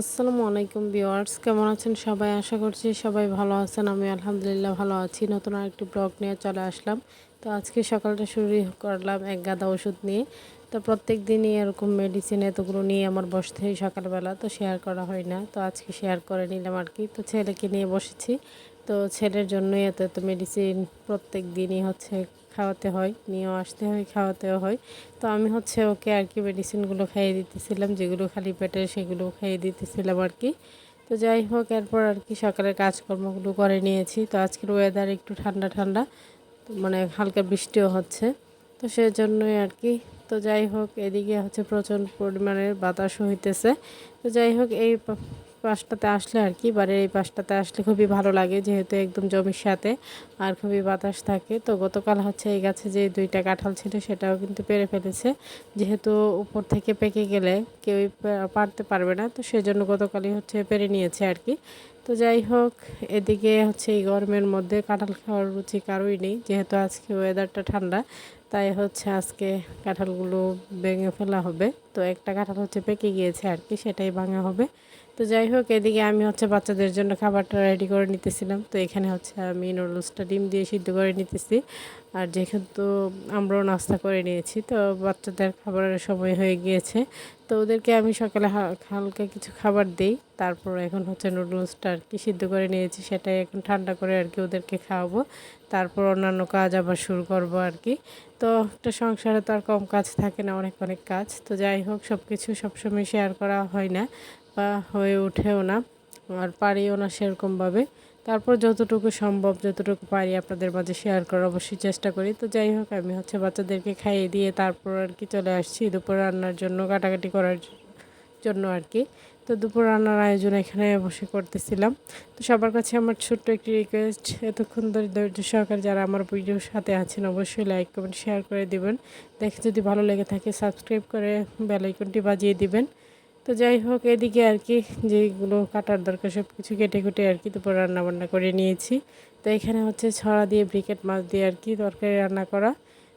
আসসালামু আলাইকুম ভিউয়ার্স, কেমন আছেন সবাই? আশা করছি সবাই ভালো আছেন। আমি আলহামদুলিল্লাহ ভালো আছি। নতুন আরেকটি ব্লগ নিয়ে চলে আসলাম। তো আজকে সকালটা শুরু করলাম এক গাদা ওষুধ নিয়ে। তো প্রত্যেক দিনই এরকম মেডিসিন এতগুলো নিয়ে আমার বসতে সকালবেলা, তো শেয়ার করা হয় না। তো আজকে শেয়ার করে নিলাম আর কি। তো ছেলেকে নিয়ে বসেছি। তো ছেলের জন্যই এত এত মেডিসিন প্রত্যেক দিনই হচ্ছে খাওয়াতে হয়, নিয়েও আসতে হয়, খাওয়াতেও হয়। তো আমি হচ্ছে ওকে আর কি মেডিসিনগুলো খাইয়ে দিতেছিলাম, যেগুলো খালি পেটে সেগুলো খাইয়ে দিতেছিলাম আর কি। তো যাই হোক, এরপর আর কি সকালের কাজকর্মগুলো করে নিয়েছি। তো আজকের ওয়েদার একটু ঠান্ডা ঠান্ডা মানে হালকা বৃষ্টিও হচ্ছে। তো সেজন্যই আর কি। তো যাই হোক, এদিকে হচ্ছে প্রচণ্ড পরিমাণের বাতাসও হইতেছে। তো যাই হোক, এই পাশটাতে আসলে আর কি, বাড়ির এই পাশটাতে আসলে খুবই ভালো লাগে যেহেতু একদম জমির সাথে আর খুবই বাতাস থাকে। তো গতকাল হচ্ছে এই গাছে যে দুইটা কাঁঠাল ছিল সেটাও কিন্তু পেরে ফেলেছে। যেহেতু উপর থেকে পেকে গেলে কেউই পারতে পারবে না, তো সেজন্য গতকালই হচ্ছে পেরে নিয়েছে আর কি। তো যাই হোক, এদিকে হচ্ছে এই গরমের মধ্যে কাঁঠাল খাওয়ার রুচি কারোই নেই, যেহেতু আজকে ওয়েদারটা ঠান্ডা, তাই হচ্ছে আজকে কাঁঠালগুলো ভেঙে ফেলা হবে। তো একটা কাঁঠাল হচ্ছে পেকে গিয়েছে আর কি, সেটাই ভাঙা হবে। তো যাই হোক, এদিকে আমি হচ্ছে বাচ্চাদের জন্য খাবারটা রেডি করে নিতেছিলাম। তো এখানে হচ্ছে আমি নুডলসটা ডিম দিয়ে সিদ্ধ করে নিতেছি। আর যেহেতু আমরাও নাস্তা করে নিয়েছি, তো বাচ্চাদের খাবারের সময় হয়ে গিয়েছে। তো ওদেরকে আমি সকালে হালকা কিছু খাবার দিই। তারপর এখন হচ্ছে নুডলসটা আর কি সিদ্ধ করে নিয়েছি, সেটাই এখন ঠান্ডা করে আর কি ওদেরকে খাওয়াবো। তারপর অন্যান্য কাজ আবার শুরু করব আর কি। তো একটা সংসারে তো আর কম কাজ থাকে না, অনেক অনেক কাজ। তো যাই হোক সব কিছু সবসময় শেয়ার করা হয় না। বা হয়ে ওঠেও না আর পারিও না সেরকমভাবে। তারপর যতটুকু সম্ভব, যতটুকু পারি আপনাদের মাঝে শেয়ার করার অবশ্যই চেষ্টা করি। তো যাই হোক, আমি হচ্ছে বাচ্চাদেরকে খাইয়ে দিয়ে তারপর আর কি চলে আসছি দুপুর রান্নার জন্য, কাটাকাটি করার জন্য আর কি। তো দুপুর রান্নার আয়োজন এখানে বসে করতেছিলাম। তো সবার কাছে আমার ছোট্ট একটি রিকোয়েস্ট এতক্ষণ ধরে ধৈর্য সহকার যারা আমার ভিডিওর সাথে আছেন অবশ্যই লাইক কমেন্ট শেয়ার করে দিবেন। দেখে যদি ভালো লেগে থাকে সাবস্ক্রাইব করে বেলাইকনটি বাজিয়ে দিবেন। তো যাই হোক, এদিকে আর কি যেগুলো কাটার দরকার সব কিছু কেটে কুটে আর কি দুপুর রান্না বান্না করে নিয়েছি। তো এখানে হচ্ছে ছড়া দিয়ে ব্রিকেট মাছ দিয়ে আর কি তরকারি রান্না করা।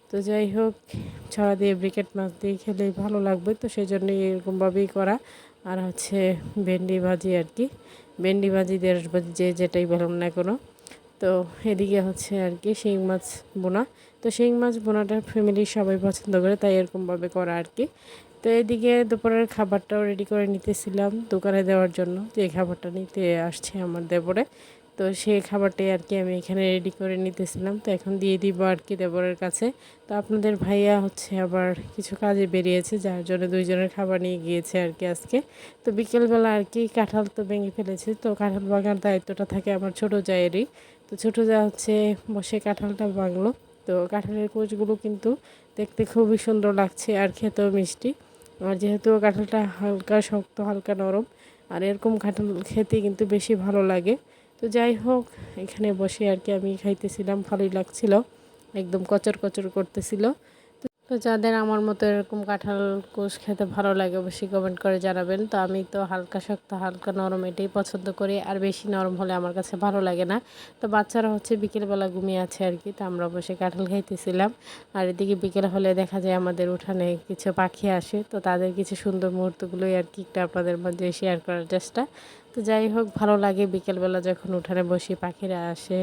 তো যাই হোক, ছড়া দিয়ে ব্রিকেট মাছ দিয়ে খেলেই ভালো লাগবে, তো সেই জন্যই এরকমভাবেই করা। আর হচ্ছে ভেন্ডি ভাজি আর কি। ভেন্ডি ভাজি দেড় ভাজি, যে যেটাই বলুন না কোনো। তো এদিকে হচ্ছে আর কি শিং মাছ বোনা। তো শিং মাছ বোনাটা ফ্যামিলির সবাই পছন্দ করে, তাই এরকমভাবে করা আর কি। তো এদিকে দুপুরের খাবারটাও রেডি করে নিতেছিলাম দোকানে দেওয়ার জন্য, যে খাবারটা নিতে আসছে আমার দেবরে। তো সেই খাবারটাই আর কি আমি এখানে রেডি করে নিতেছিলাম। তো এখন দিয়ে দিব আর কি দেবরের কাছে। তো আপনাদের ভাইয়া হচ্ছে আবার কিছু কাজে বেরিয়েছে, যার জন্য দুইজনের খাবার নিয়ে গিয়েছে আর কি আজকে। তো বিকেলবেলা আর কি কাঁঠাল তো ভেঙে ফেলেছে। তো কাঁঠাল ভাঙার দায়িত্বটা থাকে আমার ছোটো জায়েরই। তো ছোটো যা হচ্ছে বসে কাঁঠালটা ভাঙলো। তো কাঁঠালের কোচগুলো কিন্তু দেখতে খুবই সুন্দর লাগছে আর খেতেও মিষ্টি। আর যেহেতু কাঁঠালটা হালকা শক্ত, হালকা নরম, আর এরকম কাঁঠাল খেতে কিন্তু বেশি ভালো লাগে। তো যাই হোক, এখানে বসে আর কি আমি খাইতেছিলাম, ভালোই লাগছিল। একদম কচর কচর করতেছিল। তো যাদের আমার মতো এরকম কাঁঠাল কোষ খেতে ভালো লাগে, অবশ্যই কমেন্ট করে জানাবেন। তো আমি তো হালকা শক্ত, হালকা নরম এটাই পছন্দ করি, আর বেশি নরম হলে আমার কাছে ভালো লাগে না। তো বাচ্চারা হচ্ছে বিকেলবেলা ঘুমিয়ে আছে আর কি, তো আমরা অবশ্যই কাঁঠাল খাইতেছিলাম। আর এদিকে বিকেল হলে দেখা যায় আমাদের উঠানে কিছু পাখি আসে, তো তাদের কিছু সুন্দর মুহূর্তগুলোই আর কি একটা আপনাদের মধ্যে শেয়ার করার চেষ্টা। তো যাই হোক, ভালো লাগে বিকেলবেলা যখন উঠানে বসি, পাখিরা আসে,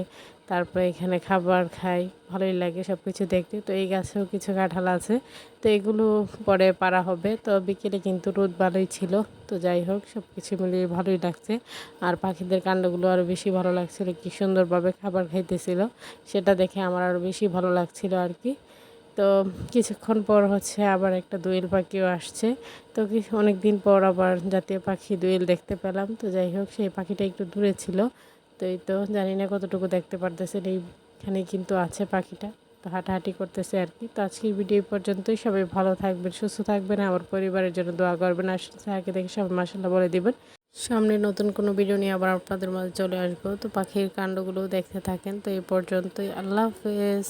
তারপরে এখানে খাবার খাই, ভালোই লাগে সব কিছু দেখতে। তো এই গাছেও কিছু কাঁঠাল আছে, তো এগুলো পরে পারা হবে। তো বিকেলে কিন্তু রোদ ভালোই ছিল, তো যাই হোক সব কিছু মিলিয়ে ভালোই লাগছে। আর পাখিদের কাণ্ডগুলো আরও বেশি ভালো লাগছিল, কি সুন্দরভাবে খাবার খাইতেছিল, সেটা দেখে আমার আরও বেশি ভালো লাগছিল আর কি। তো কিছুক্ষণ পর হচ্ছে আবার একটা দোয়েল পাখিও আসছে। তো অনেক দিন পর আবার জাতীয় পাখি দোয়েল দেখতে পেলাম। তো যাই হোক, সেই পাখিটা একটু দূরে ছিল। তো এই তো জানি না কতটুকু দেখতে পারতেছেন, এইখানে কিন্তু আছে পাখিটা। তো হাঁটাহাঁটি করতেছে আর কি। তো আজকের ভিডিও পর্যন্তই। সবাই ভালো থাকবেন, সুস্থ থাকবেন। আমার পরিবারের জন্য দোয়া করবেন। আর আগে দেখে সবাই মাসাল্লাহ বলে দিবেন। সামনে নতুন কোনো ভিডিও নিয়ে আবার আপনাদের মাঝে চলে আসব। তো পাখির কাণ্ডগুলো দেখতে থাকেন। তো এই পর্যন্তই। আল্লাহ হাফেজ।